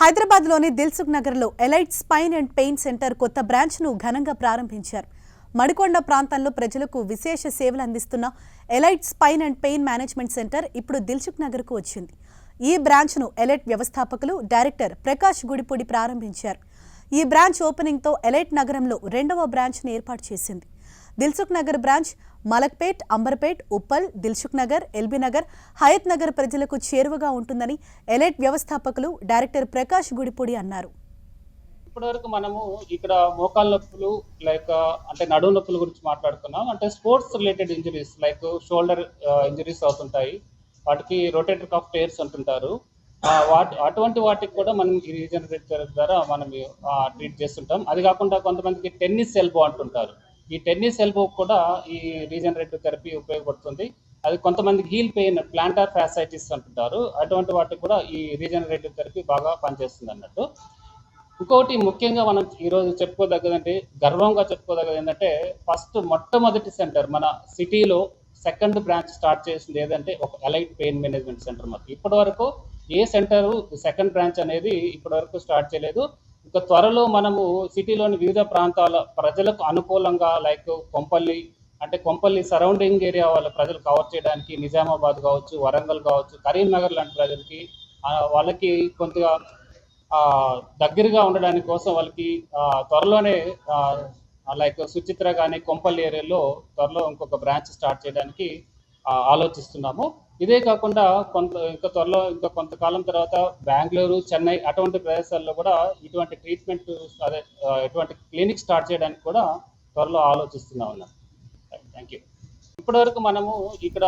హైదరాబాద్లోని దిల్సుఖ్ నగర్లో elite spine and pain centre కొత్త బ్రాంచ్ను ఘనంగా ప్రారంభించారు. మడికొండ ప్రాంతంలో ప్రజలకు విశేష సేవలు అందిస్తున్న elite spine and pain management centre ఇప్పుడు దిల్సుఖ్ నగర్కు వచ్చింది. ఈ బ్రాంచ్ను ఎలైట్ వ్యవస్థాపకులు డైరెక్టర్ ప్రకాష్ గుడిపూడి ప్రారంభించారు. ఈ బ్రాంచ్ ఓపెనింగ్తో ఎలైట్ నగరంలో రెండవ బ్రాంచ్ను ఏర్పాటు చేసింది. దిల్సుఖ్ నగర్ బ్రాంచ్ మలక్పేట్ అంబర్పేట్ ఉప్పల్ దిల్సుఖ్ నగర్ ఎల్బీ నగర్ హయత్ నగర్ ప్రజలకు చేరువగా ఉంటుందని ఎలైట్ వ్యవస్థాపకులు డైరెక్టర్ ప్రకాష్ గుడిపూడి అన్నారు. ఇప్పటివరకు మనము ఇక్కడ మోకాళ్ళ నొప్పులు లైక్ అంటే నడుము నొప్పుల గురించి మాట్లాడుకున్నాం. అంటే sports related injuries like shoulder injuries అవుతుంటాయి. వాటికి రొటేటర్ కాఫ్ టైర్స్ అంటుంటారు వాటి అటువంటి వాటికి కూడా మనం ఈ రీజనరేటర్ ద్వారా మనం ట్రీట్ చేస్తుంటాం. అది కాకుండా కొంతమందికి టెన్నిస్ ఎల్బో అంటుంటారు. ఈ టెన్నిస్ ఎల్బో కూడా ఈ రీజనరేటివ్ థెరపీ ఉపయోగపడుతుంది. అది కొంతమంది హీల్ పెయిన్ ప్లాంటార్ ఫ్యాసైటిస్ అంటుంటారు. అటువంటి వాటికి కూడా ఈ రీజనరేటివ్ థెరపీ బాగా పనిచేస్తుంది అన్నట్టు. ఇంకొకటి ముఖ్యంగా మనం ఈరోజు చెప్పుకోదగ్గదంటే గర్వంగా చెప్పుకోదగ్గది ఏంటంటే ఫస్ట్ మొట్టమొదటి సెంటర్ మన సిటీలో సెకండ్ బ్రాంచ్ స్టార్ట్ చేసింది ఏదంటే ఒక ఎలైట్ పెయిన్ మేనేజ్మెంట్ సెంటర్ మాకు. ఇప్పటి వరకు ఏ సెంటర్ సెకండ్ బ్రాంచ్ అనేది ఇప్పటి వరకు స్టార్ట్ చేయలేదు. ఇంకా త్వరలో మనము సిటీలోని వివిధ ప్రాంతాల ప్రజలకు అనుకూలంగా లైక్ కొంపల్లి అంటే కొంపల్లి సరౌండింగ్ ఏరియా వాళ్ళ ప్రజలు కవర్ చేయడానికి నిజామాబాద్ కావచ్చు వరంగల్ కావచ్చు కరీంనగర్ లాంటి ప్రజలకి వాళ్ళకి కొంతగా దగ్గరగా ఉండడానికి కోసం వాళ్ళకి త్వరలోనే లైక్ సుచిత్ర కానీ కొంపల్లి ఏరియాలో త్వరలో ఇంకొక బ్రాంచ్ స్టార్ట్ చేయడానికి ఆలోచిస్తున్నాము. ఇదే కాకుండా కొంత ఇంకా త్వరలో ఇంకా కొంతకాలం తర్వాత బెంగళూరు చెన్నై అటువంటి ప్రదేశాల్లో కూడా ఇటువంటి ట్రీట్మెంట్ అదే ఇటువంటి క్లినిక్ స్టార్ట్ చేయడానికి కూడా త్వరలో ఆలోచిస్తున్నాం అన్నమాట థ్యాంక్ యూ ఇప్పటివరకు మనము ఇక్కడ